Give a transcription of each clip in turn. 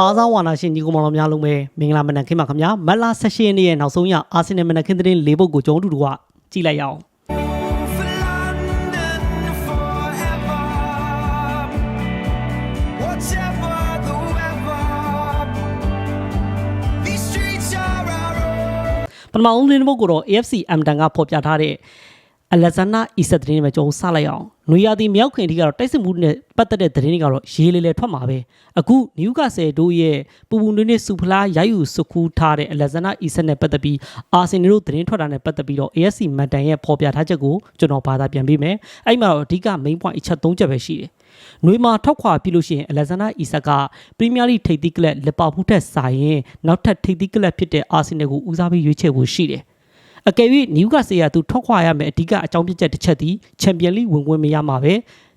အားစားဝါနာရှင်ညီကောင်မောင်များလုံးပဲမင်္ဂလာမနက်ခင်းပါခင်ဗျာမတ်လ16ရက်နေ့ရဲ့နောက်ဆုံးရအာဆင်နယ်မနက်ခင်းသတင်း၄ပုဒ်ကိုကျွန်တော်တို့ကကြည့်လိုက်ရအောင် For London forever. Whatever the weather, these streets are our own. ပထမဦးသတင်းပုဒ်ကိုတော့ AFC M10 ကဖော်ပြထားတဲ့ အလက်ဇန္နာအီဆက်သတင်းတွေပဲကျွန်တော်စလိုက်အောင်နွေရာသီမြောက်ခင်ဒီကတော့တိုက်စစ်မှုနဲ့ပတ်သက်တဲ့သတင်းတွေကတော့ရေးလေလေထွက်မှာပဲအခုနယူကာဆယ်တို့ရဲ့ပူပူနွေးနွေးစူဖလားရိုက်ယူစကူးထားတဲ့အလက်ဇန္နာအီဆက်နဲ့ပတ်သက်ပြီးအာဆင်နယ်တို့သတင်းထွက်တာနဲ့ပတ်သက်ပြီးတော့ AFC မန်တန်ရဲ့ဖော်ပြထားချက်ကိုကျွန်တော်ဘာသာပြန်ပေးမယ်အဲ့မှာတော့အဓိက main point အချက်၃ချက်ပဲရှိတယ်နွေမှာထောက်ခွာပြီလို့ရှိရင်အလက်ဇန္ဒာအီဆက်ကပရီးမီးယားလိထိပ်သီးကလပ်လီဗာပူးထက်စာရင်နောက်ထပ်ထိပ်သီးကလပ်ဖြစ်တဲ့အာဆင်နယ်ကိုဦးစားပေးရွေးချယ်ဖို့ရှိတယ်။ အကယ်၍နယူကာဆေးကသူထွက်ခွာရမယ်အဓိကအကြောင်းပြချက်တစ်ချက်သည်ချန်ပီယံလိဝင်ဝင်မရမှာပဲ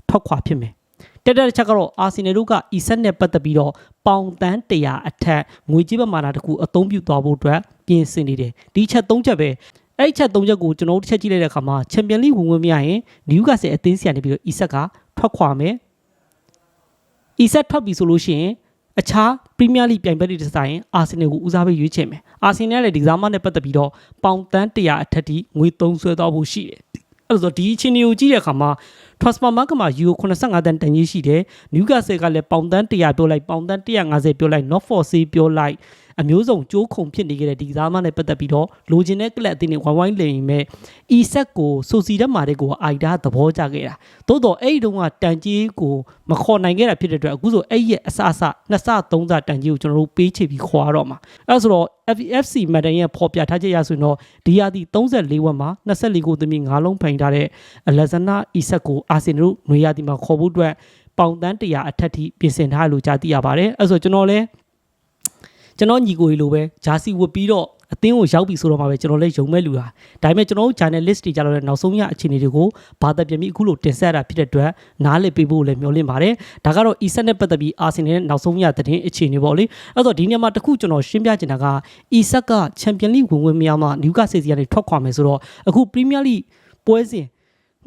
ထွက်ခွာဖြစ်မယ်။တက်တဲ့တစ်ချက်ကတော့အာဆင်နယ်တို့ကအီဆက်နဲ့ပတ်သက်ပြီးတော့ပေါင်တန်း100အထက်ငွေကြေးပမာဏတစ်ခုအသုံးပြုသွားဖို့အတွက်ပြင်ဆင်နေတယ်။ဒီချက်၃ချက်ပဲအဲ့ဒီချက်၃ချက်ကိုကျွန်တော်တို့တစ်ချက်ကြည့်လိုက်တဲ့အခါမှာချန်ပီယံလိဝင်ဝင်မရရင်နယူကာဆေးအသင်းစီကနေပြီးတော့အီဆက်ကထွက်ခွာမယ်။ E set ထွက်ပြီဆိုလို့ရှိရင် အခြားပရီးမီးယားလိပြိုင်ဘက်တွေတစ်ဆိုင်အာဆင်နယ်ကိုဦးစားပေးရွေးချယ်မယ်။အာဆင်နယ်လည်းဒီကစားမနဲ့ပတ်သက်ပြီးတော့ပေါင်တန်း100အထက်ထိငွေသုံးဆွဲသွားဖို့ရှိတယ်။အဲ့ဒါဆိုဒီအချိန်တွေကိုကြည့်တဲ့အခါမှာ transfer market မှာ euro 85တန်တန်ကြီးရှိတယ်။ Newcastle ကလည်းပေါင်တန်း100ပြောလိုက်ပေါင်တန်း150ပြောလိုက် not for sale ပြောလိုက် အမျိုးစုံကြိုးခုံဖြစ်နေကြတဲ့ဒီကစားမနဲ့ပတ်သက်ပြီးတော့လိုချင်တဲ့ကလပ်အသင်းတွေဝိုင်းဝိုင်းလိမ်မဲ့ e set ကိုဆိုစီတက်မာတဲ့ကိုအိုက်ဒါသဘောကျခဲ့တာသို့တော့အဲ့ဒီတုန်းကတန်ကြီးကိုမခေါ်နိုင်ခဲ့တာဖြစ်တဲ့အတွက်အခုဆိုအဲ့ရဲ့အစအစနှစ်စသုံးစတန်ကြီးကိုကျွန်တော်တို့ပေးချေပြီးခေါ်ရတော့မှာအဲ့ဒါဆိုတော့ FFC မန်တန်ရဲ့ပေါ်ပြထားချက်ရဆိုရင်တော့ဒီယာတီ34ဝက်မှာ24ကိုသမီး9လုံးဖိန်ထားတဲ့အလက်ဇနာ e set ကိုအာဆင်နယ်တို့နွေယာတီမှာခေါ်ဖို့အတွက်ပေါင်တန်း100အထက်ထိပြင်ဆင်ထားလို့ကြားသိရပါတယ်အဲ့ဒါဆိုကျွန်တော်လည်း ကျွန်တော်ညီကိုကြီးလိုပဲဂျာစီဝတ်ပြီးတော့အသင်းကိုရောက်ပြီဆိုတော့မှပဲကျွန်တော်လည်းယုံမဲ့လူတာဒါပေမဲ့ကျွန်တော်တို့ journalist တွေကြတော့လည်းနောက်ဆုံးရအခြေအနေတွေကိုဘာသာပြန်ပြီးအခုလိုတင်ဆက်ရတာဖြစ်တဲ့အတွက်နားလည်ပေးဖို့လည်းမျှော်လင့်ပါတယ်ဒါကတော့ e-set နဲ့ပတ်သက်ပြီးအာဆင်နယ်နဲ့နောက်ဆုံးရသတင်းအခြေအနေပေါ့လေအဲ့တော့ဒီညမှာတစ်ခုကျွန်တော်ရှင်းပြချင်တာက e-set ကချန်ပီယံလိဝင်ဝင်မရမှနယူကာဆယ်စီကနေထွက်ခွာမယ်ဆိုတော့အခုပရီးမီးယားလိပွဲစဉ်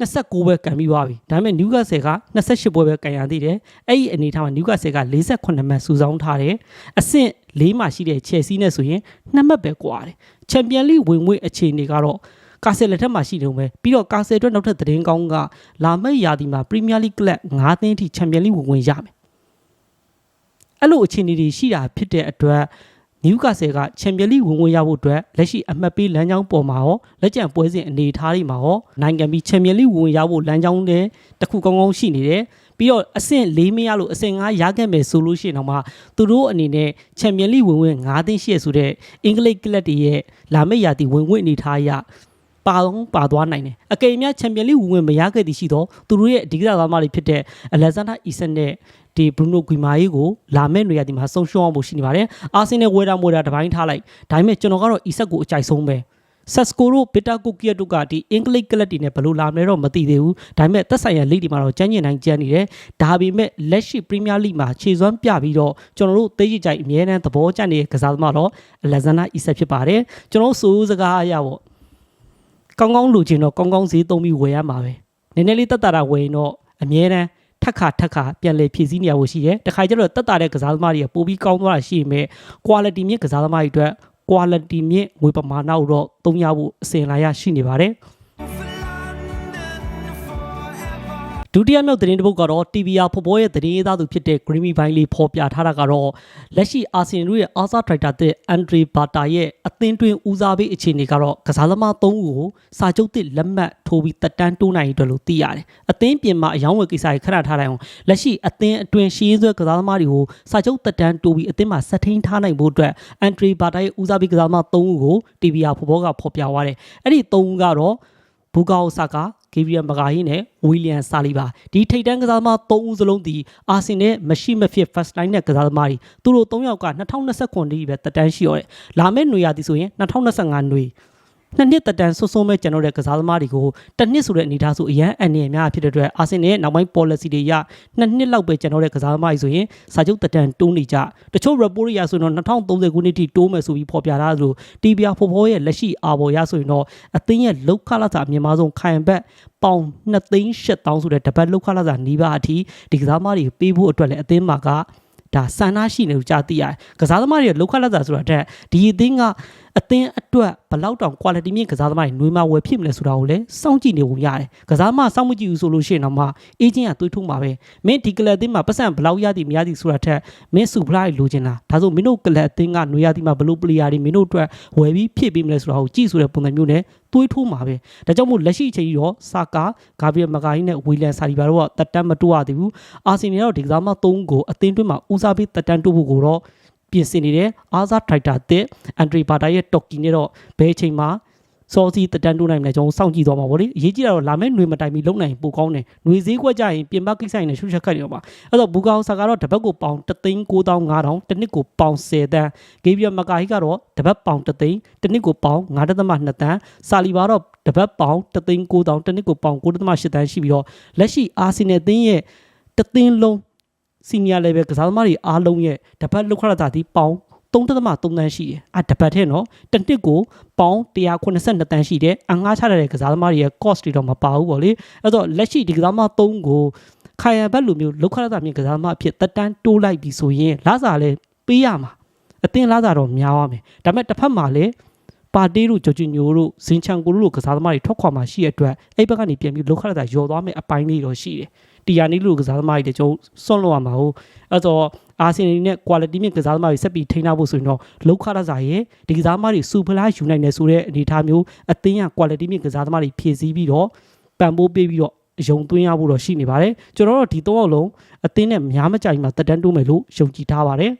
29ပဲကန်ပြီးသွားပြီဒါပေမဲ့နယူကာဆယ်က28ပွဲပဲကန်ရသေးတယ်အဲ့ဒီအနေထားမှာနယူကာဆယ်က48မှတ်စုဆောင်းထားတယ်အဆင့် ၄မှာရှိတဲ့ချယ်ဆီနဲ့ဆိုရင်2မှတ်ပဲကွာတယ်ချန်ပီယံလိဝင်ဝင်အခြေအနေကတော့ကာဆယ်လက်ထက်မှာရှိတယ်ပဲပြီးတော့ကာဆယ်အတွက်နောက်ထပ်သတင်းကောင်းကလာမယ့်ရာသီမှာပရီးမီးယားလိကလပ်9သင်းထိချန်ပီယံလိဝင်ဝင်ရမယ်အဲ့လိုအခြေအနေတွေရှိတာဖြစ်တဲ့အတွက်နယူကာဆယ်ကချန်ပီယံလိဝင်ဝင်ရဖို့အတွက်လက်ရှိအမှတ်ပေးလမ်းကြောင်းပေါ်မှာရောလက်ကျန်ပွဲစဉ်အနေအထားတွေမှာရောနိုင်ငံပြီးချန်ပီယံလိဝင်ဝင်ရဖို့လမ်းကြောင်းတွေတစ်ခုကောင်းကောင်းရှိနေတယ် ပြီးတော့အဆင့်၄မရလို့အဆင့်၅ရခဲ့မယ်ဆိုလို့ရှိရင်တော့မှသူတို့အနေနဲ့ချန်ပီယံလိဝင်ဝင်၅သိန်းရှိရဆိုတဲ့အင်္ဂလိပ်ကလပ်တွေရဲ့လာမယ့်ရာသီဝင်ဝင်အနေထားအရပါတော့ပါသွားနိုင်တယ်အကယ်၍ချန်ပီယံလိဝင်ဝင်မရခဲ့သည်ရှိတော့သူတို့ရဲ့အဓိကသမားတွေဖြစ်တဲ့အလက်ဇန်ဒါအီဆန်နဲ့ဒီဘရူနိုဂွီမာယီကိုလာမယ့်နေရာဒီမှာဆုံးရှုံးအောင်ဖို့ရှိနေပါတယ်အာဆင်နယ်ဝေဒါမိုဒါတပိုင်းထားလိုက်ဒါပေမဲ့ကျွန်တော်ကတော့အီဆက်ကိုအကြိုက်ဆုံးပဲ ဆက်စကိုတို့ဘီတာကိုကီယာတို့ကဒီအင်္ဂလိပ်ကလပ်တွေနဲ့ဘယ်လိုလာမလဲတော့မသိသေးဘူးဒါပေမဲ့သက်ဆိုင်ရာလိဂ်တွေမှာတော့ကျန်းကျင်တိုင်းကျန်းနေတယ်ဒါပေမဲ့လက်ရှိပရီးမီးယားလိဂ်မှာခြေစွမ်းပြပြီးတော့ကျွန်တော်တို့သိရကြိုက်အမြဲတမ်းသဘောကျနေတဲ့ကစားသမားတော့လက်ဇန်နာအီဆက်ဖြစ်ပါတယ်ကျွန်တော်ဆိုးစကားအရပေါ့ကောင်းကောင်းလူချင်းတော့ကောင်းကောင်းဈေးသုံးပြီးဝယ်ရမှာပဲနည်းနည်းလေးတက်တာတာဝယ်ရင်တော့အမြဲတမ်းထက်ခါထက်ခါပြန်လေဖြည့်ဆည်းနေရဖို့ရှိတယ်။တခါကျတော့တက်တာတဲ့ကစားသမားတွေကပိုပြီးကောင်းသွားတာရှိရင်ပဲ quality မြင့်ကစားသမားတွေအတွက် quality မြင့်ငွေပမာဏကိုတော့သုံးရဖို့အစဉ်လာရရှိနေပါတယ်။ ဒုတိယမြောက်သတင်းတစ်ပုဒ်ကတော့ TVR ဖော်ပေါ်ရဲ့သတင်းရေးသားသူဖြစ်တဲ့ Grammy ဘိုင်းလေးဖော်ပြထားတာကတော့လက်ရှိအာဆင်တို့ရဲ့အာဆာထရိုက်တာတဲ့အန်ဒရီဘာတာရဲ့အသင်းတွင်းဦးစားပေးအခြေအနေကတော့ကစားသမား၃ဦးကိုစာချုပ်သစ်လက်မှတ်ထိုးပြီးတက်တန်းတိုးနိုင်ရတဲ့လို့သိရတယ်။အသင်းပြင်မှာအယောင်းဝယ်ကိစ္စတွေခဏထားလိုက်အောင်လက်ရှိအသင်းအတွင်းရှင်းဆွဲကစားသမားတွေကိုစာချုပ်တက်တန်းတိုးပြီးအသင်းမှာဆက်ထိန်ထားနိုင်ဖို့အတွက်အန်ဒရီဘာတာရဲ့ဦးစားပေးကစားသမား၃ဦးကို TVR ဖော်ပေါ်ကဖော်ပြသွားတယ်။အဲ့ဒီ၃ဦးကတော့ဘူကာအိုဆာကာ ဂေဗရီယယ်မဂါဟီနဲ့ဝီလီယံဆာလီဘာဒီထိပ်တန်းကစားသမား၃ဦးစလုံးဒီအာဆင်နဲ့မရှိမဖြစ် first line နဲ့ကစားသမားတွေသူတို့၃ယောက်က2029ဒီပဲတက်တန်းရှိရတယ်လာမယ့်ຫນွေရာသီဆိုရင်2025ຫນွေ နှစ်နှစ်တက်တန်းဆွဆုံးမဲ့ကျွန်တော်တဲ့ကစားသမားတွေကိုတစ်နှစ်ဆိုတဲ့အနေအထားဆိုအရန်အန်နေများဖြစ်တဲ့အတွက်အာဆင်ရဲ့နောက်ပိုင်း policy တွေရနှစ်နှစ်လောက်ပဲကျွန်တော်တဲ့ကစားသမားတွေဆိုရင်စာချုပ်တက်တန်းတိုးနေကြတချို့ report တွေရဆိုရင်တော့2030ခုနှစ်ထိတိုးမယ်ဆိုပြီးဖော်ပြထားသလို TBR ဖော်ဖော်ရဲ့လက်ရှိအာဘော်ရဆိုရင်တော့အသင်းရဲ့လောက်ခလာစာအမြင့်မားဆုံးခိုင်ဘက်ပေါင်2သိန်း8000ဆိုတဲ့တပတ်လောက်ခလာစာနီးပါးအထိဒီကစားသမားတွေပေးဖို့အတွက်လည်းအသင်းမှာကဒါဆန္ဒရှိနေလို့ကြားသိရတယ်ကစားသမားတွေရဲ့လောက်ခလက်တာဆိုတာတဲ့ဒီအသင်းကအသင်းအတွက် ဘယ်လောက်တောင် quality မြင့်ကစားသမားတွေနှွေးမဝယ်ဖြစ်မလဲဆိုတာကိုလည်းစောင့်ကြည့်နေဖို့ရတယ်ကစားသမားစောင့်မကြည့်ဘူးဆိုလို့ရှိရင်တော့မှအေဂျင့်ကတွေးထုတ်မှာပဲမင်းဒီကလပ်အသင်းမှာပတ်စံဘယ်လောက်ရသည်မရသည်ဆိုတာထက်မင်းစုဖလားလိုချင်တာဒါဆိုမင်းတို့ကလပ်အသင်းကနှွေးရသည်မှာဘယ်လို player တွေမင်းတို့အတွက်ဝယ်ပြီးဖြစ်ပေးမလဲဆိုတာကိုကြည့်ဆိုတဲ့ပုံစံမျိုးနဲ့တွေးထိုးမှာပဲဒါကြောင့်မို့လက်ရှိအချိန်ကြီးတော့စာကာဂါဘရီယယ်မကာဟီနဲ့ဝီလန်ဆာဒီဘာတို့ကတက်တန်းမတူရသေးဘူးအာဆင်နယ်တော့ဒီကစားမ3ကိုအသင်းတွင်းမှာဦးစားပေးတက်တန်းတိုးဖို့ကိုတော့ ပြင်ဆင်နေတယ်အာဇာထိုက်တာတဲ့အန်ဒရီဘာတာရဲ့တော်ကီနဲ့တော့ဘယ်အချိန်မှာစောစီတက်တန်းတိုးနိုင်မလဲကျွန်တော်စောင့်ကြည့်သွားမှာဗောလေအရေးကြီးတာတော့လာမယ့်ຫນွေမတိုင်မီလုံနိုင်ပိုကောင်းတယ်ຫນွေဈေးကွက်ကြရင်ပြင်ပကိစ္စရင်လည်းရှုပ်ချက်ခတ်နေတော့ပါအဲ့တော့ဘူကောင်ဆာကတော့တပတ်ကိုပေါင်3,9500တစ်နှစ်ကိုပေါင်10တန်းဂေဘရီယယ်မကာဟီကတော့တပတ်ပေါင်3သိန်းတစ်နှစ်ကိုပေါင်9.2တန်းဆာလီဘာတော့တပတ်ပေါင်3,9000တစ်နှစ်ကိုပေါင်9.8တန်းရှိပြီးတော့လက်ရှိအာဆင်နယ်အသင်းရဲ့တစ်သင်းလုံး စီနီယာ level ကစားသမားတွေအားလုံးရဲ့တပတ်လောက်ခရတာဒီပေါင်3.3တန်းရှိတယ်။အတပတ်ထဲနော်တစ်နှစ်ကိုပေါင်182တန်းရှိတယ်။အငှားချရတဲ့ကစားသမားတွေရဲ့ cost တွေတော့မပါဘူးပေါ့လေ။အဲ့တော့လက်ရှိဒီကစားသမား3ကိုခိုင်ရဘက်လိုမျိုးလောက်ခရတာမြင့်ကစားသမားအဖြစ်တက်တန်းတိုးလိုက်ပြီဆိုရင်လာစားလဲပေးရမှာအသင်းလာစားတော့များသွားမယ်။ဒါပေမဲ့တစ်ဖက်မှာလည်းပါတီတို့ဂျော်ဂျီညိုတို့ဇင်ချန်ကိုတို့လိုကစားသမားတွေထွက်ခွာမှရှိရတဲ့အတွက်အဲ့ဘက်ကနေပြန်ပြီးလောက်ခရတာယော်သွားမယ်အပိုင်းလေးတော့ရှိတယ်။ တီယာနီလိုကစားသမားတွေတချို့စွန့်လို့ရမှာဟုတ်အဲ့တော့အာဆင်နယ်နဲ့ quality မြင့်ကစားသမားတွေဆက်ပြီးထိန်းထားဖို့ဆိုရင်တော့လောက်ခရတာရဲ့ဒီကစားသမားတွေစူဖလားယူနိုင်တယ်ဆိုတဲ့အနေအထားမျိုးအသင်းက quality မြင့်ကစားသမားတွေဖြည့်ဆည်းပြီးတော့ပံ့ပိုးပေးပြီးတော့အယုံသွင်းရဖို့တော့ရှိနေပါတယ်ကျွန်တော်တို့ဒီသုံးအောင်လုံးအသင်းနဲ့များမကြိုင်မှာတက်တန်းတိုးမယ်လို့ယုံကြည်ထားပါတယ်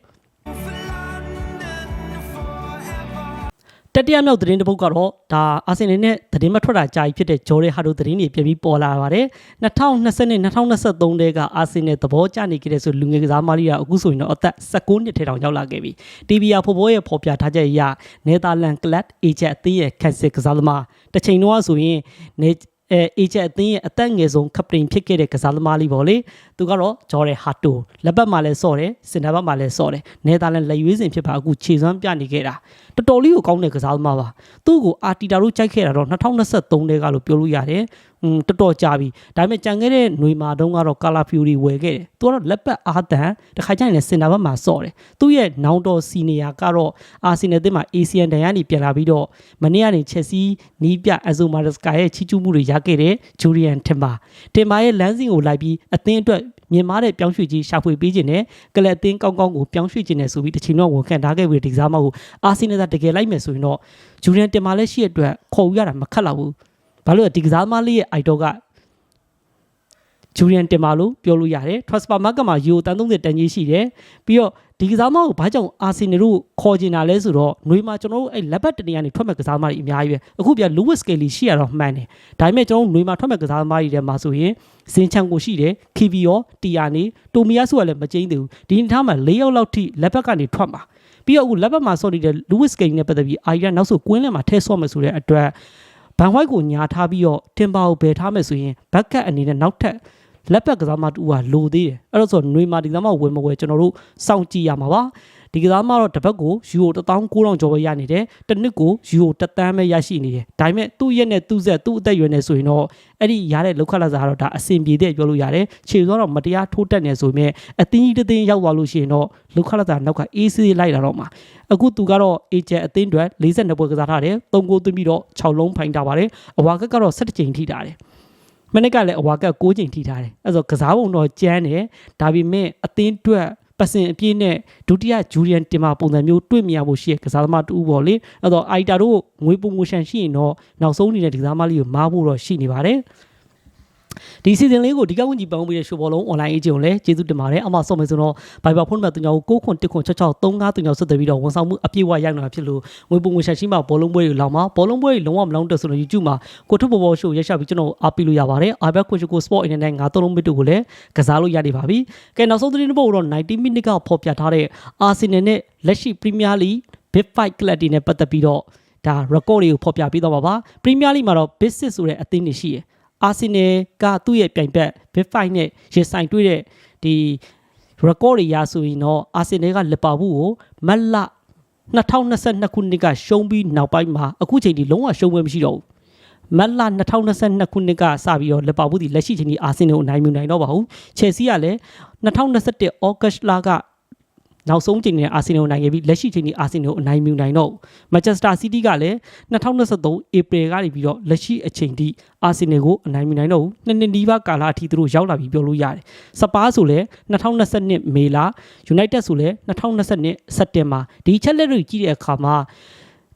တတိယမြောက်သတင်းတစ်ပုဒ်ကတော့ဒါအာဆင်နယ်နဲ့သတင်းမထွက်တာကြာပြီဖြစ်တဲ့ဂျော်ရဲဟာတို့သတင်းတွေပြန်ပြီးပေါ်လာပါတယ်2020နဲ့2023တဲကအာဆင်နယ်သဘောကျနေခဲ့တဲ့ဆိုလူငယ်ကစားမလေးကအခုဆိုရင်တော့အသက်16နှစ်ထဲတောင်ရောက်လာခဲ့ပြီ TBA ဖော်ဘောရဲ့ဖော်ပြထားချက်အရနယ်သာလန်ကလပ်အေဂျက်အသင်းရဲ့ခက်စစ်ကစားသမားတစ်ချိန်တော့ဆိုရင်နေအဲအေဂျက်အသင်းရဲ့အသက်ငယ်ဆုံးကပတိန်ဖြစ်ခဲ့တဲ့ကစားသမားလေးပေါ့လေသူကတော့ဂျော်ရဲဟာတိုလက်ပတ်မှာလည်းစော့တယ်စင်တာဘက်မှာလည်းစော့တယ်နယ်သာလန်လက်ရွေးစင်ဖြစ်ပါအခုခြေစွမ်းပြနေခဲ့တာ တော်တော်လေးကိုကောင်းတဲ့ကစားသမားပါသူ့ကိုအာတီတာတို့ကြိုက်ခဲ့တာတော့2023တဲကလို့ပြောလို့ရတယ်อืมတော်တော်ကြာပြီဒါပေမဲ့ကြံခဲ့တဲ့ຫນွေမာတုန်းကတော့ကာလာဖျူရီဝယ်ခဲ့တယ်သူကတော့လက်ပတ်အာတန်တခါကျရင်လည်းစင်တာဘက်မှာစော့တယ်သူ့ရဲ့နောင်တော်စီနီယာကတော့အာဆင်နယ်အသင်းမှာ ASEAN တန်ကနေပြန်လာပြီးတော့မနေ့ကနေချက်စီနီးပြအဇိုမာဒစကာရဲ့ချီးကျူးမှုတွေရခဲ့တဲ့ဂျူရီယန်တင်ပါတင်ပါရဲ့လမ်းစဉ်ကိုလိုက်ပြီးအသင်းအတွက် မြင်မာတဲ့ပြောင်းရွှေ့ကြီးရှာဖွေပေးခြင်းနဲ့ကလပ်အသင်းကောင်းကောင်းကိုပြောင်းရွှေ့ခြင်းနဲ့ဆိုပြီးတစ်ချိန်တော့ဝန်ခံထားခဲ့ပြီးဒီကစားမကိုအာဆင်နယ်ကတကယ်လိုက်မယ်ဆိုရင်တော့ဂျူရီယန်တင်ပါလည်းရှိရတဲ့အတွက်ခေါ်ယူရတာမခက်တော့ဘူးဘာလို့လဲဒီကစားမလေးရဲ့ idol ကဂျူရီယန်တင်ပါလို့ပြောလို့ရတယ် transfer market မှာယူတန်30တန်ကြီးရှိတယ်ပြီးတော့ ဒီကစားမကိုဘာကြောင့်အာဆင်နယ်တို့ခေါ်ကျင်တာလဲဆိုတော့ຫນွေမှာကျွန်တော်တို့အဲ့လက်ဘက်တနေရာနေထွက်မဲ့ကစားသမားတွေအများကြီးပဲအခုပြလူးဝစ်စကေလီရှိရတော့မှန်တယ်ဒါပေမဲ့ကျွန်တော်တို့ຫນွေမှာထွက်မဲ့ကစားသမားတွေထဲမှာဆိုရင်ဇင်ချန်ကိုရှိတယ်ခီဗီယောတီယာနေတိုမီယာဆိုကလည်းမကျင်းသေးဘူးဒီနေ့ထားမှာ၄ယောက်လောက်ထိလက်ဘက်ကနေထွက်မှာပြီးတော့အခုလက်ဘက်မှာဆော့နေတဲ့လူးဝစ်စကေလီနဲ့ပတ်သက်ပြီးအာရီယာနောက်ဆိုကွင်းလယ်မှာထဲဆော့မယ်ဆိုတဲ့အတွက်ဘန်ဝိုက်ကိုညာထားပြီးတော့တင်ပါကိုဘယ်ထားမယ်ဆိုရင်ဘက်ကတ်အနေနဲ့နောက်ထပ် လက်ပတ်ကစားမတူကလိုသေးတယ်အဲ့တော့ဆိုຫນွေမှာဒီကစားမဝယ်မဝယ်ကျွန်တော်တို့စောင့်ကြည့်ရမှာပါဒီကစားမတော့တစ်ပတ်ကိုယူရို19000ကျော်ပဲရနေတယ်တစ်နှစ်ကိုယူရို1တန်းပဲရရှိနေတယ်ဒါပေမဲ့သူ့ရက်နဲ့သူ့ဆက်သူ့အသက်အရွယ်နဲ့ဆိုရင်တော့အဲ့ဒီရတဲ့လောက်ခလာစားကတော့ဒါအဆင်ပြေတဲ့ပြောလို့ရတယ်ခြေစွမ်းတော့မတရားထိုးတက်နေဆိုပေမဲ့အသင်းကြီးတစ်သင်းရောက်သွားလို့ရှိရင်တော့လောက်ခလာစားနောက်ကအေးဆေးလိုက်လာတော့မှာအခုသူကတော့အေဂျက်အသင်းတွေ42ပွဲကစားထားတယ်3ဂိုးသွင်းပြီးတော့6လုံးဖိုင်ထားပါတယ်အဝါကက်ကတော့17ချိန်ထိထားတယ် မနစ်ကလည်းအဝါက6ချိန်ထိထားတယ်အဲ့ဆိုကစားပုံတော့ကျန်းတယ်ဒါပေမဲ့အသင်းအတွက်ပစင်အပြည့်နဲ့ဒုတိယဂျူရီယန်တင်မာပုံစံမျိုးတွေ့မြင်ရဖို့ရှိရကစားသမားတူပေါ့လေအဲ့တော့အိုက်တာတို့ငွေပုံမိုရှင်ရှိရင်တော့နောက်ဆုံးနေတဲ့ဒီကစားသမားလေးကိုမားဖို့တော့ရှိနေပါတယ် ဒီစီဇန်လေးကိုဒီကဝန်ကြီးပေါင်းပြီးတဲ့ရှိုးဘောလုံး online agent ကိုလည်းကျေးဇူးတင်ပါတယ်အမှဆော့မယ်ဆိုတော့ Viber ဖုန်းနံပါတ်39ကို9ခွန်1ခွန်66 35 39ဆက်သွယ်ပြီးတော့ဝန်ဆောင်မှုအပြည့်အဝရနိုင်တာဖြစ်လို့ငွေပုံငွေရှာရှိမှဘောလုံးပွဲတွေလောင်မှာဘောလုံးပွဲတွေလုံးဝမလောင်တက်ဆိုတော့ YouTube မှာကိုထုတ်ဘောဘောရှိုးရက်ရှာပြီးကျွန်တော်အားပေးလို့ရပါတယ် iBet Coach ကို Sport Internet ငါသုံးလုံးမစ်တို့ကိုလည်းကစားလို့ရနေပါပြီကဲနောက်ဆုံးသတင်းတစ်ပုဒ်တော့90 minute ကဖော်ပြထားတဲ့ Arsenal နဲ့လက်ရှိ Premier League Big Five Club တွေနဲ့ပတ်သက်ပြီးတော့ဒါ record တွေကိုဖော်ပြပေးတော့ပါပါ Premier League မှာတော့ Basic ဆိုတဲ့အသင်းတွေရှိတယ် အာဆင်နယ်ကသူ့ရဲ့ပြိုင်ဘက် Big Five နဲ့ရင်ဆိုင်တွေ့တဲ့ဒီ record တွေရဆိုရင်တော့အာဆင်နယ်ကလီဗာပူးကိုမတ်လ2022ခုနှစ်ကရှုံးပြီးနောက်ပိုင်းမှာအခုချိန်ထိလုံးဝရှုံးပွဲမရှိတော့ဘူးမတ်လ2022ခုနှစ်ကစပြီးတော့လီဗာပူးဒီလက်ရှိချိန်ဒီအာဆင်နယ်ကိုနိုင်မြနိုင်တော့ပါဘူးချယ်ဆီကလည်း2021ဩဂတ်လက နောက်ဆုံးချိန်နဲ့အာဆင်နယ်ကိုနိုင်ခဲ့ပြီးလက်ရှိချိန်နဲ့အာဆင်နယ်ကိုအနိုင်မယူနိုင်တော့ဘူးမန်ချက်စတာစီးတီးကလည်း2023ဧပြီကနေပြီးတော့လက်ရှိအချိန်ထိအာဆင်နယ်ကိုအနိုင်မယူနိုင်တော့ဘူးနှစ်နှစ်နီးပါးကာလအထိသူတို့ရောက်လာပြီးပြောလို့ရတယ်စပါးဆိုလည်း2022မေလ United ဆိုလည်း2022စက်တင်ဘာဒီချက်လက်တွေကြည့်တဲ့အခါမှာ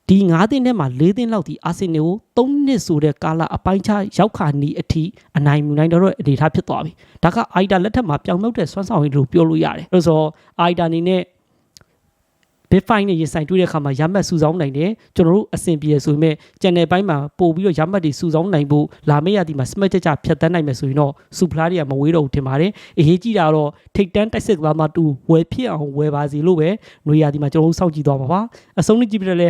ဒီ9သိန်းထဲမှာ4သိန်းလောက်ဒီအာဆင်နယ်ကို3နှစ်ဆိုတဲ့ကာလအပိုင်းခြားရောက်ခါနီးအထိအနိုင်မယူနိုင်တော့တဲ့အနေအထားဖြစ်သွားပြီဒါကအိုက်တာလက်ထက်မှာပြောင်းမြောက်တဲ့စွမ်းဆောင်ရည်လို့ပြောလို့ရတယ်အဲဆိုတော့အိုက်တာအနေနဲ့ big fine နဲ့ရင်ဆိုင်တွေ့တဲ့အခါမှာရမတ်စုဆောင်းနိုင်တယ်ကျွန်တော်တို့အဆင်ပြေရဆိုပေမဲ့ channel ပိုင်းမှာပို့ပြီးတော့ရမတ်တွေစုဆောင်းနိုင်ဖို့လာမယ့်ရသည်မှာ smart ကြကြဖြတ်တန်းနိုင်မယ်ဆိုရင်တော့စူဖလားတွေကမဝေးတော့ဘူးထင်ပါတယ်အရေးကြီးတာတော့ထိတ်တန်းတိုက်စစ်ကလာမှာတူဝယ်ဖြစ်အောင်ဝယ်ပါစီလို့ပဲຫນွေရသည်မှာကျွန်တော်တို့စောင့်ကြည့်သွားပါပါအဆုံးနဲ့ကြည့်ပြတယ်လဲ